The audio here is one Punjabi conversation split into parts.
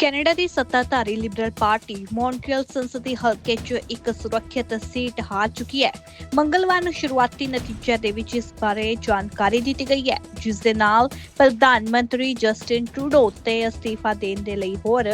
ਕੈਨੇਡਾ ਦੀ ਸੱਤਾਧਾਰੀ ਲਿਬਰਲ ਪਾਰਟੀ ਮੌਂਟਰੀਅਲ ਸੰਸਦੀ ਹਲਕੇ 'ਚ ਇੱਕ ਸੁਰੱਖਿਅਤ ਸੀਟ ਹਾਰ ਚੁੱਕੀ ਹੈ। ਮੰਗਲਵਾਰ ਨੂੰ ਸ਼ੁਰੂਆਤੀ ਨਤੀਜਿਆਂ ਦੇ ਵਿੱਚ ਇਸ ਬਾਰੇ ਜਾਣਕਾਰੀ ਦਿੱਤੀ ਗਈ ਹੈ, ਜਿਸ ਦੇ ਨਾਲ ਪ੍ਰਧਾਨ ਮੰਤਰੀ ਜਸਟਿਨ ਟਰੂਡੋ ਉੱਤੇ ਅਸਤੀਫਾ ਦੇਣ ਦੇ ਲਈ ਹੋਰ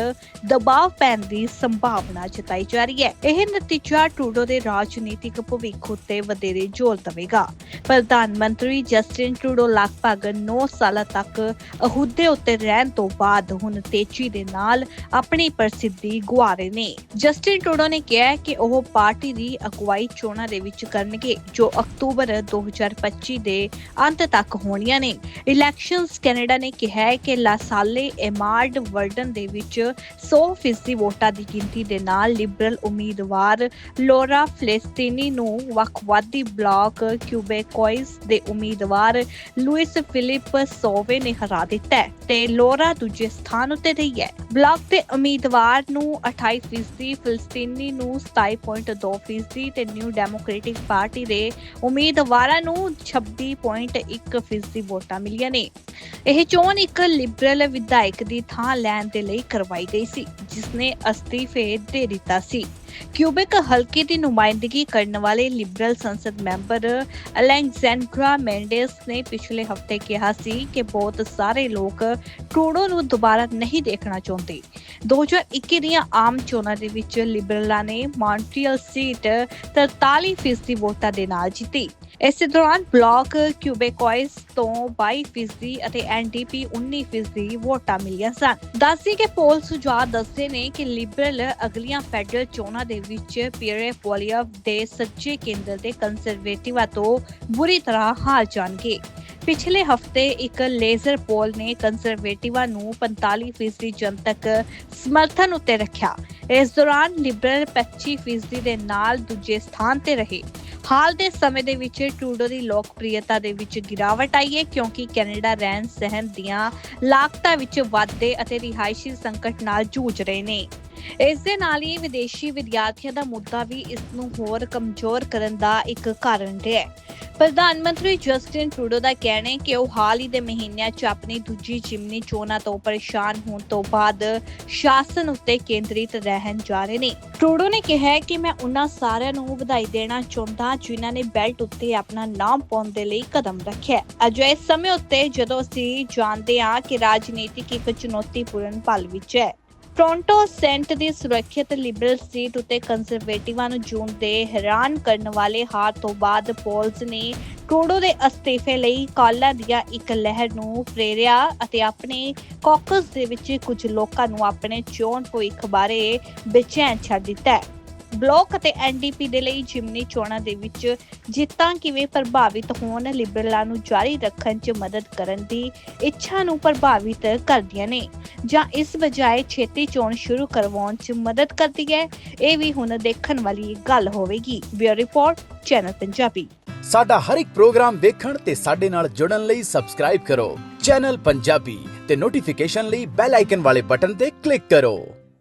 ਦਬਾਅ ਪੈਣ ਦੀ ਸੰਭਾਵਨਾ ਜਤਾਈ ਜਾ ਰਹੀ ਹੈ। ਇਹ ਨਤੀਜਾ ਟਰੂਡੋ ਦੇ ਰਾਜਨੀਤਿਕ ਭਵਿੱਖ ਉੱਤੇ ਵਧੇਰੇ ਜ਼ੋਰ ਦੇਵੇਗਾ। ਪ੍ਰਧਾਨ ਮੰਤਰੀ ਜਸਟਿਨ ਟਰੂਡੋ ਲਗਭਗ 9 ਸਾਲਾਂ ਤੱਕ ਅਹੁਦੇ ਉੱਤੇ ਰਹਿਣ ਤੋਂ ਬਾਅਦ ਹੁਣ ਤੇਜ਼ੀ ਦੇ ਨਾਲ ਆਪਣੀ ਪ੍ਰਸਿੱਧੀ ਗੁਆ ਰਹੇ ਨੇ। ਜਸਟਿਨ ਟਰੂਡੋ ਨੇ ਕਿਹਾ ਕਿ ਉਹ ਪਾਰਟੀ ਦੀ ਅਗਵਾਈ ਚੋਣਾਂ ਦੇ ਵਿੱਚ ਕਰਨਗੇ, ਜੋ ਅਕਤੂਬਰ 2025 ਦੇ ਅੰਤ ਤੱਕ ਹੋਣੀਆਂ ਨੇ। ਇਲੈਕਸ਼ਨਸ ਕੈਨੇਡਾ ਨੇ ਕਿਹਾ ਹੈ ਕਿ ਲਾਸਾਲੇ ਐਮਾਰਡ ਵਰਡਨ ਦੇ ਵਿੱਚ 100% ਵੋਟਾਂ ਦੀ ਗਿਣਤੀ ਦੇ ਨਾਲ ਲਿਬਰਲ ਉਮੀਦਵਾਰ ਲੋਰਾ ਫਲੇਸਤੀਨੀ ਨੂੰ ਵੱਖਵਾਦੀ ਬਲਾਕ ਕਿਊਬੇਕੋਇਸ ਦੇ ਉਮੀਦਵਾਰ ਲੂਇਸ ਫਿਲਿਪ ਸੋਵੇ ਨੇ ਹਰਾ ਦਿੱਤਾ ਤੇ ਲੋਰਾ ਦੂਜੇ ਸਥਾਨ ਉੱਤੇ ਰਹੀ ਹੈ। ਬਲਾਕ ਦੇ ਉਮੀਦਵਾਰ ਨੂੰ 28% ਫਿਲਸਤੀਨੀ ਨੂੰ 27.2% ਤੇ ਨਿਊ ਡੈਮੋਕ੍ਰੈਟਿਕ ਪਾਰਟੀ ਦੇ ਉਮੀਦਵਾਰਾਂ ਨੂੰ 26.1% ਵੋਟਾਂ ਮਿਲੀਆਂ ਨੇ। ਇਹ ਚੋਣ ਇੱਕ ਲਿਬਰਲ ਵਿਧਾਇਕ ਦੀ ਥਾਂ ਲੈਣ ਦੇ ਲਈ ਕਰਵਾਈ ਗਈ ਸੀ ਜਿਸ ਨੇ ਅਸਤੀਫੇ ਦੇ ਦਿੱਤਾ ਸੀ। ਕਿਊਬਿਕ ਹਲਕੇ ਦੀ ਨੁਮਾਇੰਦਗੀ ਕਰਨ ਵਾਲੇ ਲਿਬਰਲ ਸੰਸਦ ਮੈਂਬਰ ਅਲੈਗਜ਼ੈਂਡਰਾ ਮੈਂਡੇਸ ਨੇ ਪਿਛਲੇ ਹਫ਼ਤੇ ਕਿਹਾ ਸੀ ਕਿ ਬਹੁਤ ਸਾਰੇ ਲੋਕ ਟਰੂਡੋ ਨੂੰ ਦੁਬਾਰਾ ਨਹੀਂ ਦੇਖਣਾ ਚਾਹੁੰਦੇ 2021 ਦੀਆਂ ਆਮ ਚੋਣਾਂ ਦੇ ਵਿੱਚ ਲਿਬਰਲਾਂ ਨੇ ਮੌਂਟਰੀਅਲ ਸੀਟ 43% ਵੋਟਾਂ ਦੇ ਨਾਲ ਜਿੱਤੀ ਇਸੇ ਦੌਰਾਨ ਬਲਾਕ ਕਿਊਬੇਕੋਇਸ ਤੋਂ 22% ਅਤੇ ਐਨਡੀਪੀ 19% ਵੋਟਾਂ ਮਿਲੀਆਂ ਸਨ ਦੱਸੀ ਕਿ ਪੋਲ ਸੁਝਾਅ ਦੱਸਦੇ ਨੇ ਕਿ ਲਿਬਰਲ ਅਗਲੀਆਂ ਫੈਡਰਲ ਚੋਣਾਂ ਦੇ ਵਿੱਚ ਪੀਰੇ ਪੋਲੀਅਵ ਦੇ ਸੱਚੇ ਕੇਂਦਰ ਦੇ ਕੰਜ਼ਰਵੇਟਿਵਾਂ ਤੋਂ ਬੁਰੀ ਤਰ੍ਹਾਂ ਹਾਰ ਜਾਣਗੇ। ਪਿਛਲੇ ਹਫ਼ਤੇ ਇੱਕ ਲੇਜ਼ਰ ਪੋਲ ਨੇ ਕੰਜ਼ਰਵੇਟਿਵਾਂ ਨੂੰ 45% ਜਨਤਕ ਸਮਰਥਨ ਉੱਤੇ ਰੱਖਿਆ। ਇਸ ਦੌਰਾਨ ਲਿਬਰਲ 25% ਦੇ ਨਾਲ ਦੂਜੇ ਸਥਾਨ ਤੇ ਰਹੇ। ਹਾਲ ਦੇ ਸਮੇਂ ਦੇ ਵਿੱਚ ਟਰੂਡੋ ਦੀ ਲੋਕਪ੍ਰਿਯਤਾ ਦੇ ਵਿੱਚ ਗਿਰਾਵਟ ਆਈ ਹੈ ਕਿਉਂਕਿ ਕੈਨੇਡਾ ਰਹਿਣ ਸਹਿਣ ਦੀਆਂ ਲਾਗਤਾਂ ਵਿੱਚ ਵਾਧੇ ਅਤੇ ਰਿਹਾਇਸ਼ੀ ਸੰਕਟ ਨਾਲ ਜੂਝ ਰਹੇ ਨੇ। ਇਸ ਦੇ ਨਾਲ ਹੀ ਵਿਦੇਸ਼ੀ ਵਿਦਿਆਰਥੀਆਂ ਦਾ ਮੁੱਦਾ ਵੀ ਇਸ ਨੂੰ ਹੋਰ ਕਮਜ਼ੋਰ ਕਰਨ ਦਾ ਇੱਕ ਕਾਰਨ ਰਿਹਾ ਹੈ। ਪ੍ਰਧਾਨ ਮੰਤਰੀ ਜਸਟਿਨ ਟਰੂਡੋ ਦਾ ਕਹਿਣਾ ਹੈ ਕਿ ਉਹ ਹਾਲ ਹੀ ਦੇ ਮਹੀਨਿਆਂ 'ਚ ਆਪਣੀ ਦੂਜੀ ਚਿਮਨੀ ਚੋਣਾਂ ਤੋਂ ਪਰੇਸ਼ਾਨ ਹੋਣ ਤੋਂ ਬਾਅਦ ਸ਼ਾਸਨ ਉੱਤੇ ਕੇਂਦਰਿਤ ਰਹਿਣ ਜਾ ਰਹੇ ਨੇ। ਟਰੂਡੋ ਨੇ ਕਿਹਾ ਕਿ ਮੈਂ ਉਹਨਾਂ ਸਾਰਿਆਂ ਨੂੰ ਵਧਾਈ ਦੇਣਾ ਚਾਹੁੰਦਾ ਜਿਨ੍ਹਾਂ ਨੇ ਬੈਲਟ ਉੱਤੇ ਆਪਣਾ ਨਾਮ ਪਾਉਣ ਦੇ ਲਈ ਕਦਮ ਰੱਖਿਆ ਅਜਿਹੇ ਸਮੇਂ ਉੱਤੇ ਜਦੋਂ ਅਸੀਂ ਜਾਣਦੇ ਹਾਂ ਕਿ ਰਾਜਨੀਤਿਕ ਇੱਕ ਚੁਣੌਤੀਪੂਰਨ ਪਲ ਵਿੱਚ ਹੈ ਟੋਰਾਂਟੋ ਸੈਂਟ ਦੀ ਸੁਰੱਖਿਅਤ ਲਿਬਰਲ ਸੀਟ ਉੱਤੇ ਕੰਜ਼ਰਵੇਟਿਵਾਂ ਨੂੰ ਜੂਨ ਦੇ ਹੈਰਾਨ ਕਰਨ ਵਾਲੇ ਹਾਰ ਤੋਂ ਬਾਅਦ ਪੋਲਸ ਨੇ ਟਰੂਡੋ ਦੇ ਅਸਤੀਫੇ ਲਈ ਕਾਲਾਂ ਦੀਆਂ ਇੱਕ ਲਹਿਰ ਨੂੰ ਪ੍ਰੇਰਿਆ ਅਤੇ ਆਪਣੇ ਕਾਕਸ ਦੇ ਵਿੱਚ ਕੁਝ ਲੋਕਾਂ ਨੂੰ ਆਪਣੇ ਚੋਣ ਭਵਿੱਖ ਬਾਰੇ ਬੇਚੈਨ ਛੱਡ ਦਿੱਤਾ ਬਲੌਕ ਅਤੇ ਐਨਡੀਪੀ ਦੇ ਲਈ ਜਿਮਨੀ ਚੋਣਾਂ ਦੇ ਵਿੱਚ ਜਿੱਤਾਂ ਕਿਵੇਂ ਪ੍ਰਭਾਵਿਤ ਹੋਣ, ਲਿਬਰਲਾਂ ਨੂੰ ਜਾਰੀ ਰੱਖਣ 'ਚ ਮਦਦ ਕਰਨ ਦੀ ਇੱਛਾ ਨੂੰ ਪ੍ਰਭਾਵਿਤ ਕਰਦੀਆਂ ਨੇ ਜਾਂ ਇਸ ਬਜਾਏ ਛੇਤੀ ਚੋਣ ਸ਼ੁਰੂ ਕਰਵਾਉਣ 'ਚ ਮਦਦ ਕਰਦੀ ਹੈ, ਇਹ ਵੀ ਹੁਣ ਦੇਖਣ ਵਾਲੀ ਗੱਲ ਹੋਵੇਗੀ। Bureau report, channel Punjabi. ਸਾਡਾ ਹਰ ਇੱਕ ਪ੍ਰੋਗਰਾਮ ਵੇਖਣ ਤੇ ਸਾਡੇ ਨਾਲ ਜੁੜਨ ਲਈ ਸਬਸਕ੍ਰਾਈਬ ਕਰੋ। ਚੈਨਲ ਪੰਜਾਬੀ ਤੇ ਨੋਟੀਫਿਕੇਸ਼ਨ ਲਈ ਬੈਲ ਆਈਕਨ ਵਾਲੇ ਬਟਨ ਤੇ ਕਲਿੱਕ ਕਰੋ।